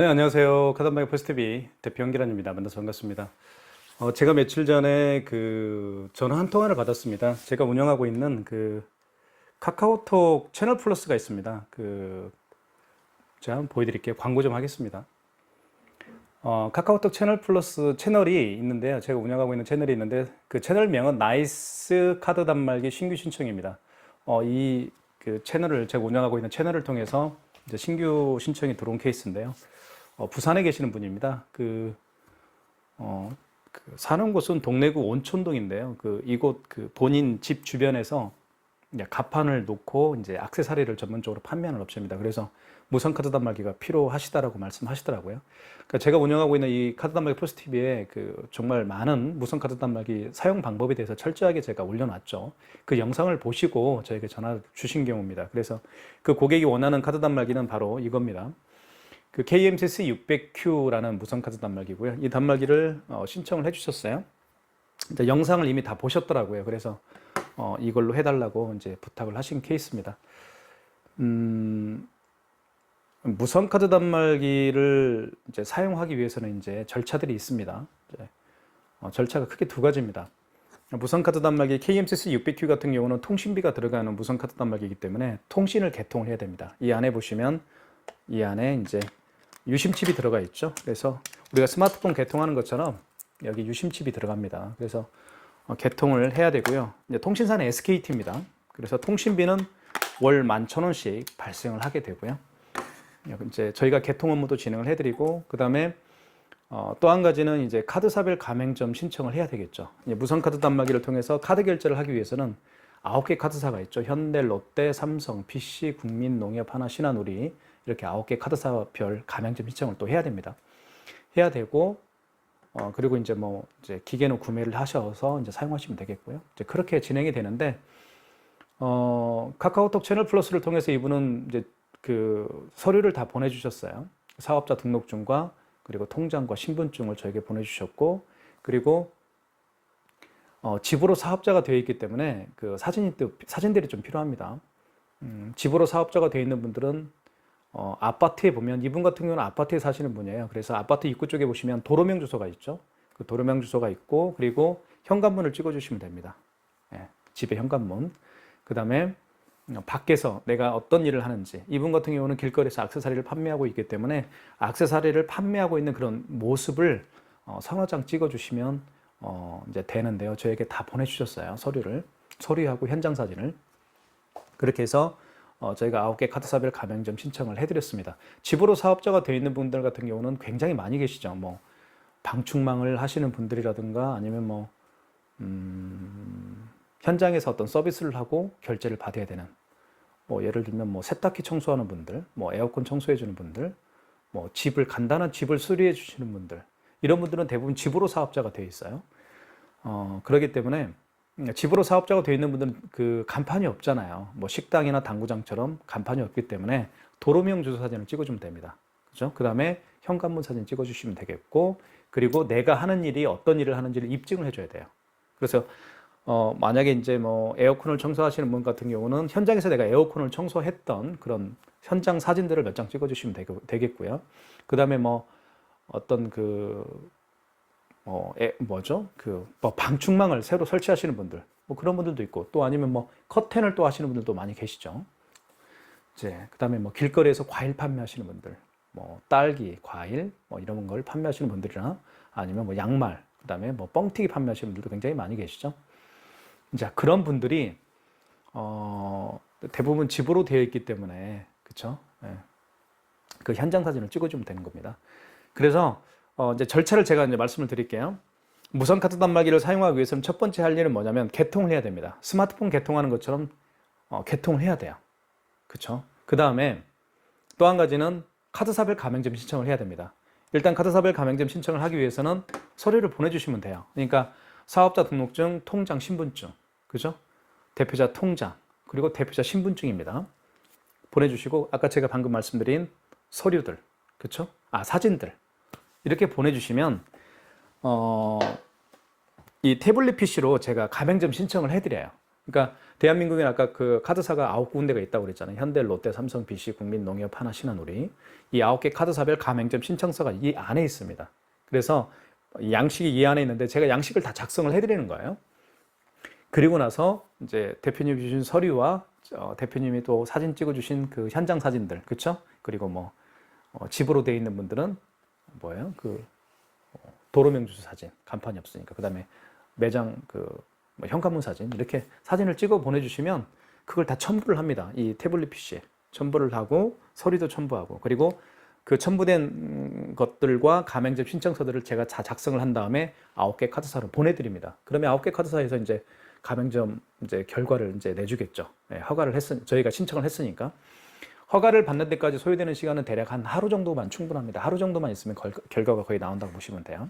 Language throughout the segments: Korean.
네, 안녕하세요. 카단방의 포스티비 대표 연기란입니다. 만나서 반갑습니다. 어, 제가 며칠 전에 그 전화 한 통화를 받았습니다. 제가 운영하고 있는 그 카카오톡 채널 플러스가 있습니다. 그 제가 한번 보여드릴게요. 광고 좀 하겠습니다. 어, 카카오톡 채널 플러스 채널이 있는데요. 제가 운영하고 있는 채널이 있는데 그 채널명은 나이스 카드 단말기 신규 신청입니다. 어, 이 그 채널을 제가 운영하고 있는 채널을 통해서 신규 신청이 들어온 케이스인데요. 어, 부산에 계시는 분입니다. 그, 어, 그 사는 곳은 동래구 온촌동인데요. 그 이곳 그 본인 집 주변에서 이제 가판을 놓고 이제 액세서리를 전문적으로 판매하는 업체입니다. 그래서 무선 카드 단말기가 필요하시다라고 말씀하시더라고요. 그러니까 제가 운영하고 있는 이 카드 단말기 플러스 TV에 그 정말 많은 무선 카드 단말기 사용 방법에 대해서 철저하게 제가 올려놨죠. 그 영상을 보시고 저에게 전화 주신 경우입니다. 그래서 그 고객이 원하는 카드 단말기는 바로 이겁니다. 그 KMCC 600Q라는 무선 카드 단말기고요. 이 단말기를 어, 신청을 해주셨어요. 이제 영상을 이미 다 보셨더라고요. 그래서 어, 이걸로 해달라고 이제 부탁을 하신 케이스입니다. 음, 무선 카드 단말기를 이제 사용하기 위해서는 이제 절차들이 있습니다. 이제, 어, 절차가 크게 두 가지입니다. 무선 카드 단말기 KMCC 600Q 같은 경우는 통신비가 들어가는 무선 카드 단말기이기 때문에 통신을 개통을 해야 됩니다. 이 안에 보시면 이 안에 이제 유심칩이 들어가 있죠. 그래서 우리가 스마트폰 개통하는 것처럼 여기 유심칩이 들어갑니다. 그래서 어, 개통을 해야 되고요. 이제 통신사는 SKT입니다. 그래서 통신비는 월 11,000원씩 발생을 하게 되고요. 이제 저희가 개통 업무도 진행을 해드리고 그 다음에 어, 또 한 가지는 이제 카드사별 가맹점 신청을 해야 되겠죠. 무선 카드 단말기를 통해서 카드 결제를 하기 위해서는 아홉 개 카드사가 있죠. 현대, 롯데, 삼성, PC, 국민, 농협, 하나, 신한우리 이렇게 아홉 개 카드사별 가맹점 신청을 또 해야 됩니다. 해야 되고 어, 그리고 이제 뭐 이제 기계는 구매를 하셔서 이제 사용하시면 되겠고요. 이제 그렇게 진행이 되는데 어, 카카오톡 채널 플러스를 통해서 이분은 이제 그 서류를 다 보내주셨어요. 사업자 등록증과 그리고 통장과 신분증을 저에게 보내주셨고 그리고 어, 집으로 사업자가 되어 있기 때문에 그 사진이 또 사진들이 좀 필요합니다. 음, 집으로 사업자가 되어 있는 분들은 어, 아파트에 보면 이분 같은 경우는 아파트에 사시는 분이에요. 그래서 아파트 입구 쪽에 보시면 도로명 주소가 있죠. 그 도로명 주소가 있고 그리고 현관문을 찍어주시면 됩니다. 예, 집의 현관문. 그 다음에 밖에서 내가 어떤 일을 하는지 이분 같은 경우는 길거리에서 악세사리를 판매하고 있기 때문에 악세사리를 판매하고 있는 그런 모습을 어, 성화장 찍어주시면 어, 이제 되는데요. 저에게 다 보내주셨어요. 서류를 서류하고 현장 사진을 그렇게 해서 어, 저희가 아홉 개 카드 사별 가맹점 신청을 해드렸습니다. 집으로 사업자가 되어 있는 분들 같은 경우는 굉장히 많이 계시죠. 뭐 방충망을 하시는 분들이라든가 아니면 뭐 음, 현장에서 어떤 서비스를 하고 결제를 받아야 되는 뭐 예를 들면 뭐 세탁기 청소하는 분들, 뭐 에어컨 청소해 주는 분들, 뭐 집을 간단한 집을 수리해 주시는 분들 이런 분들은 대부분 집으로 사업자가 되어 있어요. 어, 그렇기 때문에 집으로 사업자가 되어 있는 분들은 그 간판이 없잖아요. 뭐 식당이나 당구장처럼 간판이 없기 때문에 도로명 주소 사진을 찍어주면 됩니다. 그죠? 그 다음에 현관문 사진 찍어주시면 되겠고, 그리고 내가 하는 일이 어떤 일을 하는지를 입증을 해줘야 돼요. 그래서 어, 만약에 이제 뭐 에어컨을 청소하시는 분 같은 경우는 현장에서 내가 에어컨을 청소했던 그런 현장 사진들을 몇 장 찍어주시면 되겠고요. 그 다음에 뭐 어떤 그 어, 에, 뭐죠? 그, 뭐 방충망을 새로 설치하시는 분들, 뭐 그런 분들도 있고, 또 아니면 뭐 커튼을 또 하시는 분들도 많이 계시죠. 이제, 그 다음에 뭐 길거리에서 과일 판매하시는 분들, 뭐 딸기, 과일, 뭐 이런 걸 판매하시는 분들이나 아니면 뭐 양말, 그 다음에 뭐 뻥튀기 판매하시는 분들도 굉장히 많이 계시죠. 이제 그런 분들이, 어, 대부분 집으로 되어 있기 때문에, 그쵸? 예. 그 현장 사진을 찍어주면 되는 겁니다. 그래서 어, 이제 절차를 제가 이제 말씀을 드릴게요. 무선 카드 단말기를 사용하기 위해서는 첫 번째 할 일은 뭐냐면 개통을 해야 됩니다. 스마트폰 개통하는 것처럼 어, 개통을 해야 돼요. 그쵸? 그 다음에 또 한 가지는 카드사별 가맹점 신청을 해야 됩니다. 일단 카드사별 가맹점 신청을 하기 위해서는 서류를 보내주시면 돼요. 그러니까 사업자 등록증, 통장, 신분증, 그죠? 대표자 통장, 그리고 대표자 신분증입니다. 보내주시고 아까 제가 방금 말씀드린 서류들, 그쵸? 아 사진들, 이렇게 보내주시면 어, 이 태블릿 PC로 제가 가맹점 신청을 해드려요. 그러니까 대한민국에 아까 그 카드사가 아홉 군데가 있다고 그랬잖아요. 현대, 롯데, 삼성, BC, 국민, 농협, 하나, 신한우리. 이 아홉 개 카드사별 가맹점 신청서가 이 안에 있습니다. 그래서 양식이 이 안에 있는데 제가 양식을 다 작성을 해드리는 거예요. 그리고 나서 이제 대표님이 주신 서류와 어, 대표님이 또 사진 찍어주신 그 현장 사진들, 그렇죠? 그리고 뭐 어, 집으로 돼 있는 분들은 뭐예요? 그 어, 도로명주소 사진, 간판이 없으니까. 그 다음에 매장 그 뭐 현관문 사진 이렇게 사진을 찍어 보내주시면 그걸 다 첨부를 합니다. 이 태블릿 PC에 첨부를 하고 서류도 첨부하고 그리고 그 첨부된 음, 것들과 가맹점 신청서들을 제가 다 작성을 한 다음에 아홉 개 카드사로 보내드립니다. 그러면 아홉 개 카드사에서 이제 가맹점 이제 결과를 이제 내주겠죠. 예, 허가를 했으 저희가 신청을 했으니까 허가를 받는 데까지 소요되는 시간은 대략 한 하루 정도만 충분합니다. 하루 정도만 있으면 걸- 결과가 거의 나온다고 보시면 돼요.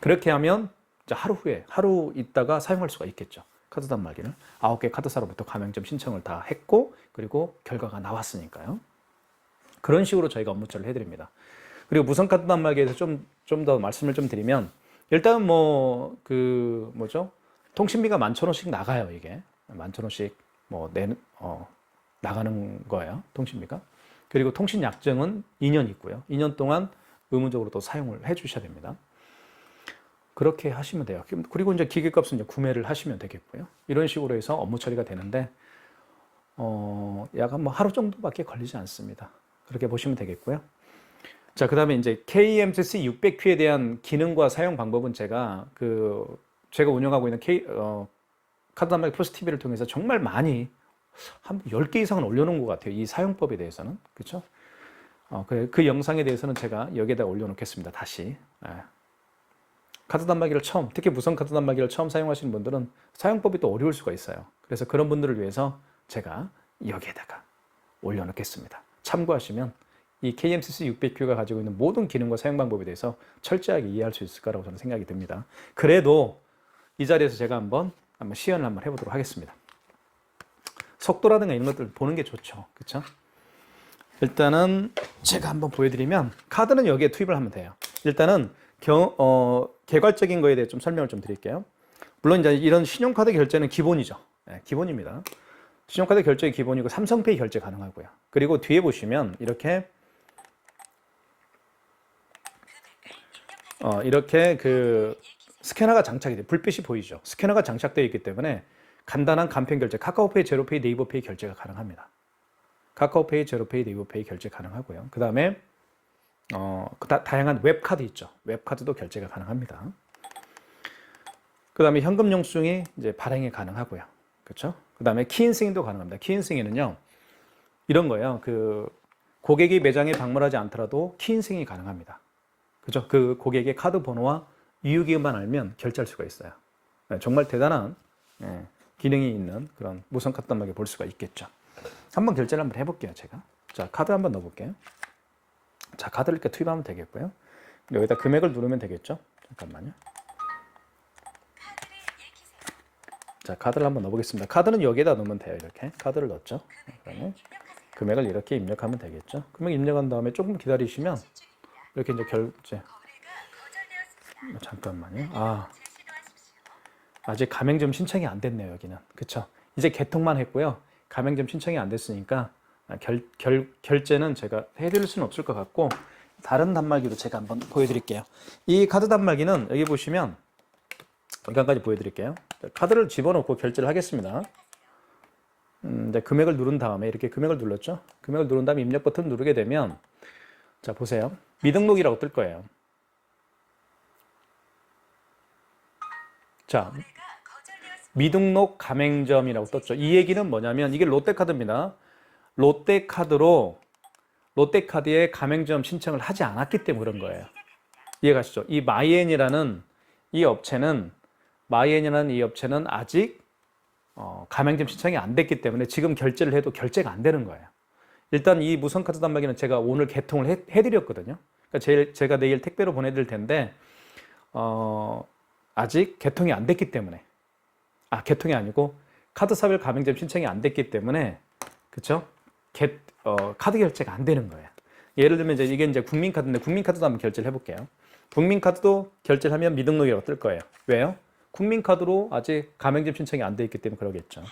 그렇게 하면 하루 후에 하루 있다가 사용할 수가 있겠죠. 카드 단말기를 아홉 개 카드사로부터 가맹점 신청을 다 했고 그리고 결과가 나왔으니까요. 그런 식으로 저희가 업무 처리를 해드립니다. 그리고 무선 카드 단말기에 대해서 좀 좀 더 말씀을 좀 드리면 일단 뭐 그 뭐죠 통신비가 만천 원씩 나가요 이게 만천 원씩 뭐 내는 어 나가는 거예요 통신비가 그리고 통신 약정은 2년 있고요 2년 동안 의무적으로 또 사용을 해 주셔야 됩니다. 그렇게 하시면 돼요. 그리고 이제 기계값은 이제 구매를 하시면 되겠고요. 이런 식으로 해서 업무 처리가 되는데 어, 약간 뭐 하루 정도밖에 걸리지 않습니다. 그렇게 보시면 되겠고요. 자, 그 다음에 이제 KMCC 600Q에 대한 기능과 사용 방법은 제가 그 제가 운영하고 있는 K 어, 카드 단말기 플러스 TV를 통해서 정말 많이 한 10개 이상은 올려놓은 것 같아요. 이 사용법에 대해서는. 그렇죠? 어, 그, 그 영상에 대해서는 제가 여기에다 올려놓겠습니다. 다시. 예. 카드 단말기를 처음, 특히 무선 카드 단말기를 처음 사용하시는 분들은 사용법이 또 어려울 수가 있어요. 그래서 그런 분들을 위해서 제가 여기에다가 올려놓겠습니다. 참고하시면 이 KMCC 600Q가 가지고 있는 모든 기능과 사용 방법에 대해서 철저하게 이해할 수 있을 거라고 저는 생각이 듭니다. 그래도 이 자리에서 제가 한번 한번 시연을 한번 해보도록 하겠습니다. 속도라든가 이런 것들 보는 게 좋죠. 그렇죠? 일단은 제가 한번 보여드리면 카드는 여기에 투입을 하면 돼요. 일단은 경, 어, 개괄적인 거에 대해 좀 설명을 좀 드릴게요. 물론 이제 이런 신용카드 결제는 기본이죠. 네, 기본입니다. 신용카드 결제의 기본이고 삼성페이 결제 가능하고요. 그리고 뒤에 보시면 이렇게 어, 이렇게 그 스캐너가 장착이 돼 불빛이 보이죠. 스캐너가 장착되어 있기 때문에 간단한 간편 결제, 카카오페이, 제로페이, 네이버페이 결제가 가능합니다. 카카오페이, 제로페이, 네이버페이 결제 가능하고요. 그 다음에 어, 그 다, 다양한 웹카드 있죠. 웹카드도 결제가 가능합니다. 그 다음에 현금 영수증이 이제 발행이 가능하고요. 그렇죠? 그 다음에 키인승인도 가능합니다. 키인승인은요, 이런 거예요. 그 고객이 매장에 방문하지 않더라도 키인승이 가능합니다. 그죠? 그 고객의 카드 번호와 이유기만 알면 결제할 수가 있어요. 네, 정말 대단한 예, 기능이 있는 그런 무선 카드 단말기 볼 수가 있겠죠. 한번 결제를 한번 해볼게요, 제가. 자, 카드 한번 넣어볼게요. 자, 카드를 이렇게 투입하면 되겠고요. 여기다 금액을 누르면 되겠죠? 잠깐만요. 자, 카드를 한번 넣어보겠습니다. 카드는 여기에다 넣으면 돼요, 이렇게. 카드를 넣었죠. 그다음에 금액을 이렇게 입력하면 되겠죠. 금액 입력한 다음에 조금 기다리시면 이렇게 이제 결제. 잠깐만요. 아, 아직 가맹점 신청이 안 됐네요, 여기는. 그쵸? 이제 개통만 했고요. 가맹점 신청이 안 됐으니까 결, 결, 결제는 제가 해드릴 수는 없을 것 같고 다른 단말기로 제가 한번 보여드릴게요. 이 카드 단말기는 여기 보시면 여기까지 보여드릴게요. 카드를 집어넣고 결제를 하겠습니다. 음, 이제 금액을 누른 다음에 이렇게 금액을 눌렀죠. 금액을 누른 다음에 입력 버튼 누르게 되면 자 보세요. 미등록이라고 뜰 거예요. 자 미등록 가맹점이라고 떴죠. 이 얘기는 뭐냐면 이게 롯데카드입니다. 롯데카드로 롯데카드에 가맹점 신청을 하지 않았기 때문에 그런 거예요. 이해가시죠? 이 마이엔이라는 이 업체는 마이엔이라는 이 업체는 아직 어, 가맹점 신청이 안 됐기 때문에 지금 결제를 해도 결제가 안 되는 거예요. 일단 이 무선카드 단말기는 제가 오늘 개통을 해, 해드렸거든요. 그러니까 제, 제가 내일 택배로 보내드릴 텐데 어, 아직 개통이 안 됐기 때문에 아 개통이 아니고 카드사별 가맹점 신청이 안 됐기 때문에 그쵸? 겟, 어, 카드 결제가 안 되는 거예요. 예를 들면 이제 이게 이제 국민카드인데 국민카드도 한번 결제를 해볼게요. 국민카드도 결제를 하면 미등록이라고 뜰 거예요. 왜요? 국민카드로 아직 가맹점 신청이 안 돼 있기 때문에 그러겠죠.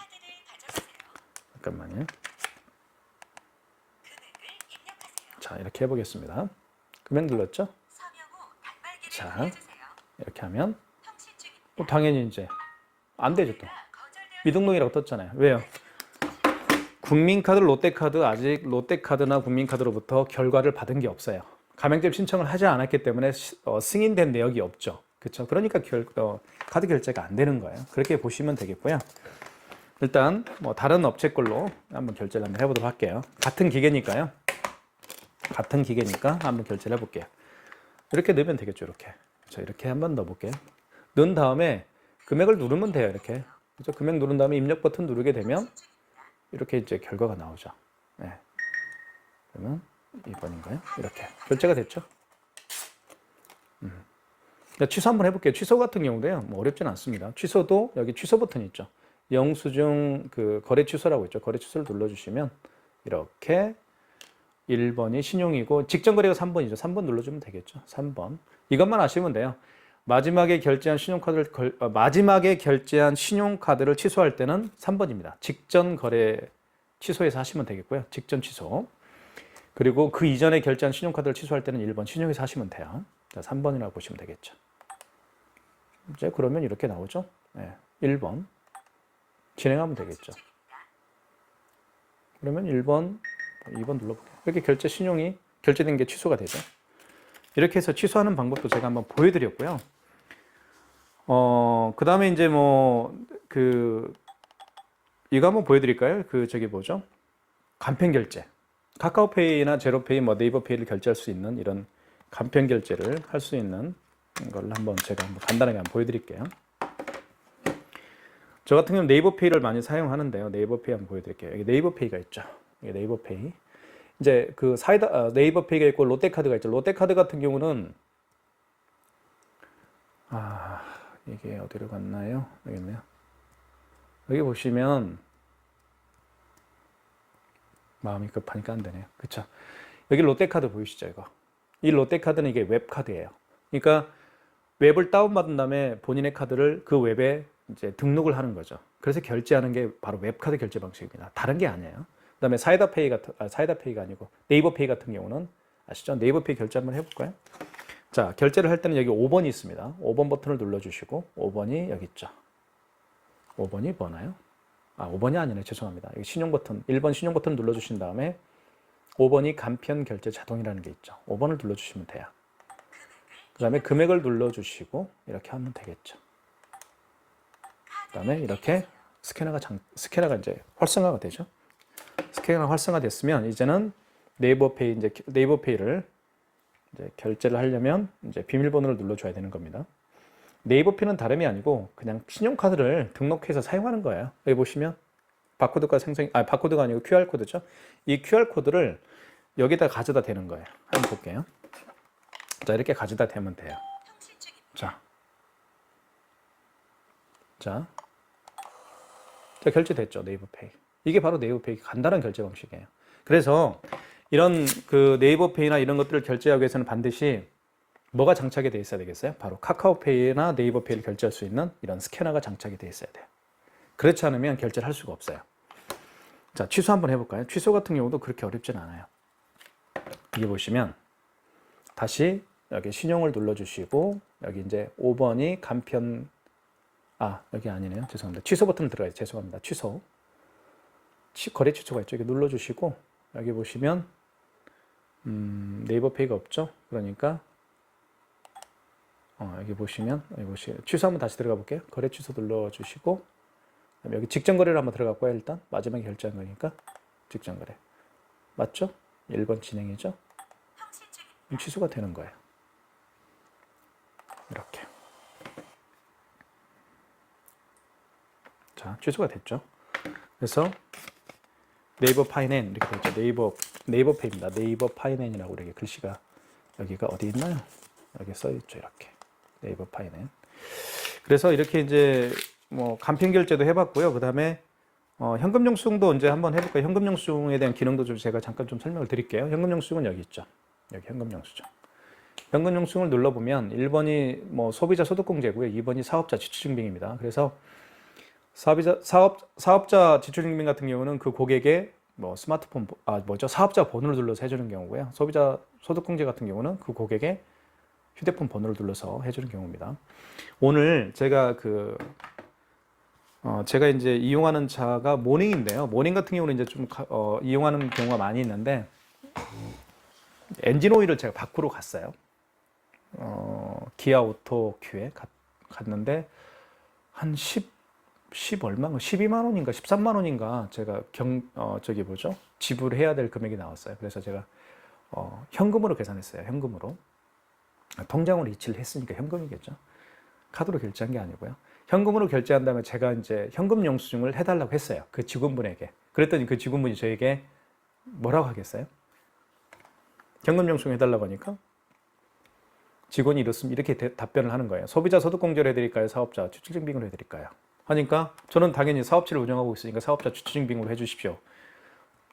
잠깐만요. 자, 이렇게 해보겠습니다. 금액 눌렀죠? 자, 이렇게 하면 또 당연히 이제 안 되죠 또. 미등록이라고 떴잖아요. 왜요? 국민카드, 롯데카드 아직 롯데카드나 국민카드로부터 결과를 받은 게 없어요. 가맹점 신청을 하지 않았기 때문에 시- 어, 승인된 내역이 없죠. 그렇죠? 그러니까 결, 어, 카드 결제가 안 되는 거예요. 그렇게 보시면 되겠고요. 일단 뭐 다른 업체 걸로 한번 결제를 한번 해보도록 할게요. 같은 기계니까요. 같은 기계니까 한번 결제를 해볼게요. 이렇게 넣으면 되겠죠. 이렇게. 자 이렇게 한번 넣어볼게요. 넣은 다음에 금액을 누르면 돼요. 이렇게. 그래서 금액 누른 다음에 입력 버튼 누르게 되면 이렇게 이제 결과가 나오죠. 네. 그러면 2번인가요? 이렇게 결제가 됐죠. 음. 자, 취소 한번 해볼게요. 취소 같은 경우도요, 뭐 어렵진 않습니다. 취소도 여기 취소 버튼 있죠. 영수증 그 거래 취소라고 있죠. 거래 취소를 눌러주시면 이렇게 1번이 신용이고 직전 거래가 3번이죠. 3번 눌러주면 되겠죠. 3번 이것만 아시면 돼요. 마지막에 결제한 신용카드를 걸- 어, 마지막에 결제한 신용카드를 취소할 때는 3번입니다. 직전 거래 취소해서 하시면 되겠고요. 직전 취소. 그리고 그 이전에 결제한 신용카드를 취소할 때는 1번 신용해서 하시면 돼요. 자, 3번이라고 보시면 되겠죠. 이제 그러면 이렇게 나오죠. 네, 1번 진행하면 되겠죠. 그러면 1번, 2번 눌러볼게요. 이렇게 결제 신용이 결제된 게 취소가 되죠. 이렇게 해서 취소하는 방법도 제가 한번 보여드렸고요. 어, 그 다음에 이제 뭐, 그, 이거 한번 보여드릴까요? 그, 저기 뭐죠? 간편 결제. 카카오페이나 제로페이, 뭐 네이버페이를 결제할 수 있는 이런 간편 결제를 할 수 있는 걸 한번 제가 한번 간단하게 한번 보여드릴게요. 저 같은 경우는 네이버페이를 많이 사용하는데요. 네이버페이 한번 보여드릴게요. 여기 네이버페이가 있죠. 여기 네이버페이. 이제 그 사이다 아, 네이버페이가 있고 롯데카드가 있죠. 롯데카드 같은 경우는 아 이게 어디로 갔나요? 여기 있네요. 여기 보시면 마음이 급하니까 안 되네요. 그렇죠? 여기 롯데카드 보이시죠? 이거 이 롯데카드는 이게 웹카드예요. 그러니까 웹을 다운받은 다음에 본인의 카드를 그 웹에 이제 등록을 하는 거죠. 그래서 결제하는 게 바로 웹카드 결제 방식입니다. 다른 게 아니에요. 그 다음에 사이다페이 같은 아, 사이다페이가 아니고 네이버페이 같은 경우는 아시죠? 네이버페이 결제 한번 해볼까요? 자 결제를 할 때는 여기 5번이 있습니다. 5번 버튼을 눌러주시고 5번이 여기 있죠. 5번이 뭐나요? 아 5번이 아니네 죄송합니다. 여기 신용 버튼 1번 신용 버튼 눌러주신 다음에 5번이 간편 결제 자동이라는 게 있죠. 5번을 눌러주시면 돼요. 그 다음에 금액을 눌러주시고 이렇게 하면 되겠죠. 그 다음에 이렇게 스캐너가 장, 스캐너가 이제 활성화가 되죠. 스캐너가 활성화됐으면 이제는 네이버페이 이제 네이버페이를 이제 결제를 하려면 이제 비밀번호를 눌러줘야 되는 겁니다. 네이버페이는 다름이 아니고 그냥 신용카드를 등록해서 사용하는 거예요. 여기 보시면 바코드가 생성 아 바코드가 아니고 QR 코드죠. 이 QR 코드를 여기다 가져다 대는 거예요. 한번 볼게요. 자 이렇게 가져다 대면 돼요. 자, 자, 자 결제됐죠 네이버페이. 이게 바로 네이버페이 간단한 결제 방식이에요. 그래서 이런 그 네이버 페이나 이런 것들을 결제하기 위해서는 반드시 뭐가 장착이 돼 있어야 되겠어요? 바로 카카오페이나 네이버 페이를 결제할 수 있는 이런 스캐너가 장착이 돼 있어야 돼요. 그렇지 않으면 결제를 할 수가 없어요. 자, 취소 한번 해볼까요? 취소 같은 경우도 그렇게 어렵진 않아요. 여기 보시면 다시 여기 신용을 눌러주시고 여기 이제 5번이 간편 아 여기 아니네요. 죄송합니다. 취소 버튼 들어가요. 죄송합니다. 취소 취- 거래 취소가 있죠. 여기 눌러주시고 여기 보시면 음, 네이버 페이가 없죠. 그러니까 어, 여기 보시면 여기 보시 취소 한번 다시 들어가 볼게요. 거래 취소 눌러 주시고 그다음에 여기 직전 거래를 한번 들어갈 거예요. 일단 마지막에 결제한 거니까 직전 거래 맞죠? 1번 진행이죠. 취소가 되는 거예요. 이렇게 자 취소가 됐죠. 그래서 네이버 파이넨 이렇게 되죠. 네이버 네이버 페이입니다. 네이버 파이넨이라고 이렇게 글씨가 여기가 어디 있나요? 여기 써 있죠. 이렇게 네이버 파이넨. 그래서 이렇게 이제 뭐 간편 결제도 해봤고요. 그 다음에 어, 현금 영수증도 언제 한번 해볼까요? 현금 영수증에 대한 기능도 좀 제가 잠깐 좀 설명을 드릴게요. 현금 영수증은 여기 있죠. 여기 현금 영수증. 현금 영수증을 눌러보면 1번이 뭐 소비자 소득공제고요. 2번이 사업자 지출증빙입니다. 그래서 사업자 사업 사업자 지출증빙 같은 경우는 그 고객의 뭐 스마트폰 보- 아 뭐죠 사업자 번호를 눌러서 해주는 경우고요. 소비자 소득공제 같은 경우는 그 고객의 휴대폰 번호를 눌러서 해주는 경우입니다. 오늘 제가 그 어, 제가 이제 이용하는 차가 모닝인데요. 모닝 같은 경우는 이제 좀 가- 어, 이용하는 경우가 많이 있는데 엔진 오일을 제가 바꾸러 갔어요. 어, 기아 오토 큐에 갔, 갔는데 한 10, 10 얼마인가 12만 원인가 13만 원인가 제가 경 어, 저기 뭐죠 지불해야 될 금액이 나왔어요. 그래서 제가 어, 현금으로 계산했어요. 현금으로 아, 통장으로 이체를 했으니까 현금이겠죠. 카드로 결제한 게 아니고요. 현금으로 결제한 다음에 제가 이제 현금 영수증을 해달라고 했어요. 그 직원분에게. 그랬더니 그 직원분이 저에게 뭐라고 하겠어요? 현금 영수증 해달라고 하니까 직원이 이렇습니다. 이렇게 대- 답변을 하는 거예요. 소비자 소득공제를 해드릴까요? 사업자 주출증빙으로 해드릴까요? 하니까 저는 당연히 사업체를 운영하고 있으니까 사업자 주출증빙으로 해주십시오.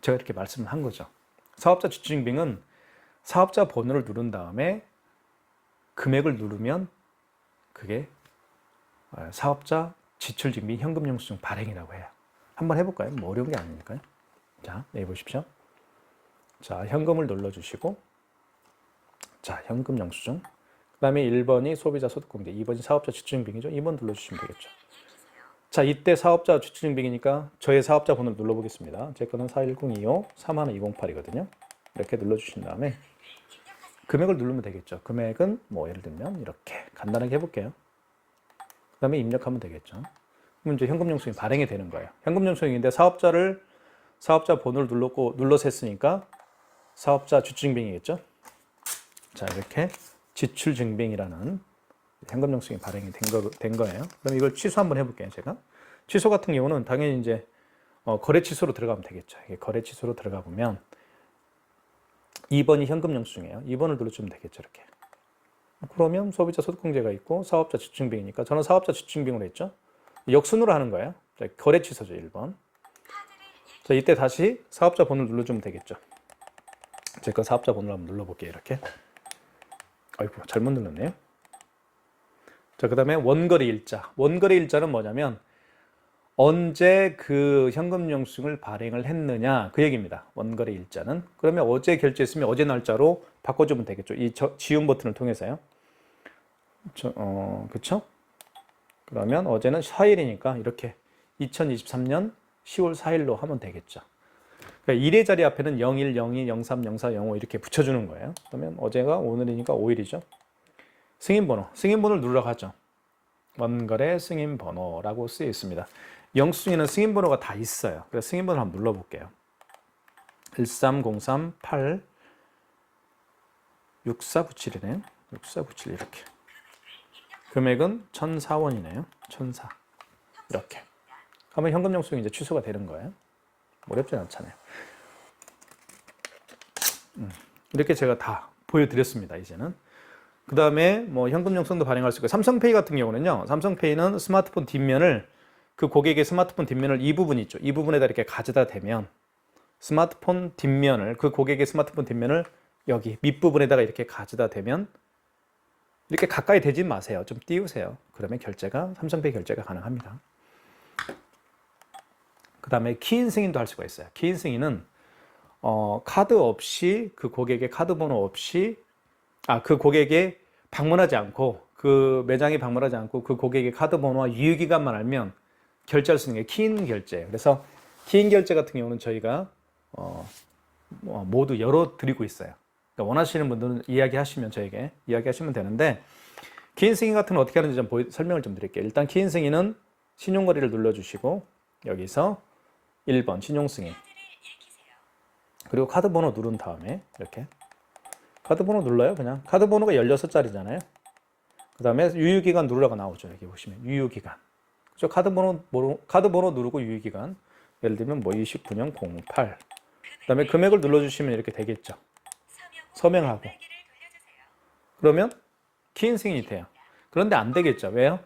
제가 이렇게 말씀을 한 거죠. 사업자 주출증빙은 사업자 번호를 누른 다음에 금액을 누르면 그게 어, 사업자 지출증빙 현금영수증 발행이라고 해요. 한번 해볼까요? 뭐 어려운 게 아니니까요. 자, 여기 보십시오. 자, 현금을 눌러주시고, 자, 현금영수증. 그 다음에 1번이 소비자 소득공제, 2번이 사업자 지출증빙이죠. 2번 눌러주시면 되겠죠. 자, 이때 사업자 지출증빙이니까 저의 사업자 번호를 눌러보겠습니다. 제 거는 41025 31208이거든요. 이렇게 눌러주신 다음에 금액을 누르면 되겠죠. 금액은 뭐 예를 들면 이렇게 간단하게 해볼게요. 그 다음에 입력하면 되겠죠. 그럼 이제 현금 영수증이 발행이 되는 거예요. 현금 영수증인데 사업자를 사업자 번호를 눌렀고 눌러서 했으니까 사업자 주증빙이겠죠. 자 이렇게 지출증빙이라는 현금영수증이 발행이 된, 거, 된 거예요. 그럼 이걸 취소 한번 해볼게요. 제가 취소 같은 경우는 당연히 이제 어, 거래 취소로 들어가면 되겠죠. 이게 거래 취소로 들어가 보면 2번이 현금 영수증이에요. 2번을 눌러주면 되겠죠. 이렇게. 그러면 소비자 소득공제가 있고 사업자 지출증빙이니까 저는 사업자 지출증빙으로 했죠. 역순으로 하는 거예요. 자, 거래 취소죠, 1번. 자, 이때 다시 사업자 번호를 눌러주면 되겠죠. 제가 사업자 번호를 한번 눌러볼게요, 이렇게. 아이고, 잘못 눌렀네요. 자, 그 다음에 원거래 일자. 원거래 일자는 뭐냐면 언제 그 현금 영수증을 발행을 했느냐 그 얘기입니다. 원거래 일자는 그러면 어제 결제했으면 어제 날짜로 바꿔주면 되겠죠. 이 저, 지운 버튼을 통해서요. 저, 어, 그쵸? 그러면 어제는 4일이니까 이렇게 2023년 10월 4일로 하면 되겠죠. 그러니까 일의 자리 앞에는 01, 02, 03, 04, 05 이렇게 붙여주는 거예요. 그러면 어제가 오늘이니까 5일이죠. 승인번호, 승인번호를 누르라고 하죠. 원거래 승인번호라고 쓰여 있습니다. 영수증에는 승인번호가 다 있어요. 그래서 승인번호 한번 눌러볼게요. 13038 6497이네요. 6497 이렇게. 금액은 1,004원이네요. 1,004. 이렇게. 하면 현금 영수증이 이제 취소가 되는 거예요. 어렵진 않잖아요. 음, 이렇게 제가 다 보여드렸습니다. 이제는. 그 다음에 뭐 현금 영수증도 발행할 수 있고 삼성페이 같은 경우는요. 삼성페이는 스마트폰 뒷면을 그 고객의 스마트폰 뒷면을 이 부분 있죠. 이 부분에다 이렇게 가져다 대면 스마트폰 뒷면을 그 고객의 스마트폰 뒷면을 여기 밑부분에다가 이렇게 가져다 대면 이렇게 가까이 대지 마세요. 좀 띄우세요. 그러면 결제가 삼성페이 결제가 가능합니다. 그 다음에 키인 승인도 할 수가 있어요. 키인 승인은 어, 카드 없이 그 고객의 카드 번호 없이 아 그 고객에 방문하지 않고 그 매장에 방문하지 않고 그 고객의 카드 번호와 유효 기간만 알면 결제할 수 있는 게 키인 결제. 그래서 키인 결제 같은 경우는 저희가 어, 뭐 모두 열어 드리고 있어요. 그러니까 원하시는 분들은 이야기하시면 저에게 이야기하시면 되는데 키인 승인 같은 건 어떻게 하는지 좀 보여, 설명을 좀 드릴게요. 일단 키인 승인은 신용거래를 눌러주시고 여기서 1번 신용 승인 그리고 카드 번호 누른 다음에 이렇게 카드 번호 눌러요 그냥? 카드 번호가 16자리잖아요. 그 다음에 유효기간 누르라고 나오죠 여기 보시면. 유효기간. 그죠? 카드 번호 카드 번호 누르고 유효기간. 예를 들면 뭐 29년 08 그다음에 금액을 눌러주시면 이렇게 되겠죠. 서명하고. 그러면 키인 승인이 돼요. 그런데 안 되겠죠. 왜요?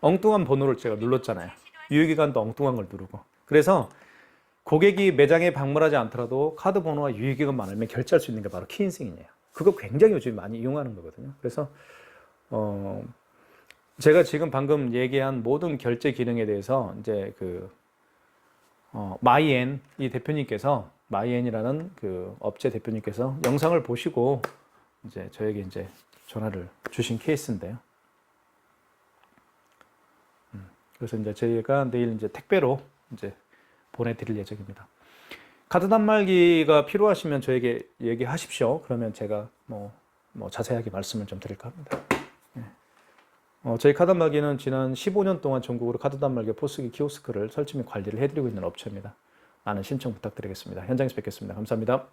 엉뚱한 번호를 제가 눌렀잖아요. 유효기간도 엉뚱한 걸 누르고. 그래서 고객이 매장에 방문하지 않더라도 카드 번호와 유효기간만 알면 결제할 수 있는 게 바로 키인 승인이에요 그거 굉장히 요즘 많이 이용하는 거거든요. 그래서 어 제가 지금 방금 얘기한 모든 결제 기능에 대해서 이제 그 어, 마이엔 이 대표님께서 마이엔이라는 그 업체 대표님께서 영상을 보시고 이제 저에게 이제 전화를 주신 케이스인데요. 음, 그래서 이제 저희가 내일 이제 택배로 이제 보내드릴 예정입니다. 카드 단말기가 필요하시면 저에게 얘기하십시오. 그러면 제가 뭐, 뭐 자세하게 말씀을 좀 드릴까 합니다. 예. 어, 저희 카드 단말기는 지난 15년 동안 전국으로 카드 단말기 포스기 키오스크를 설치 및 관리를 해드리고 있는 업체입니다. 많은 신청 부탁드리겠습니다. 현장에서 뵙겠습니다. 감사합니다.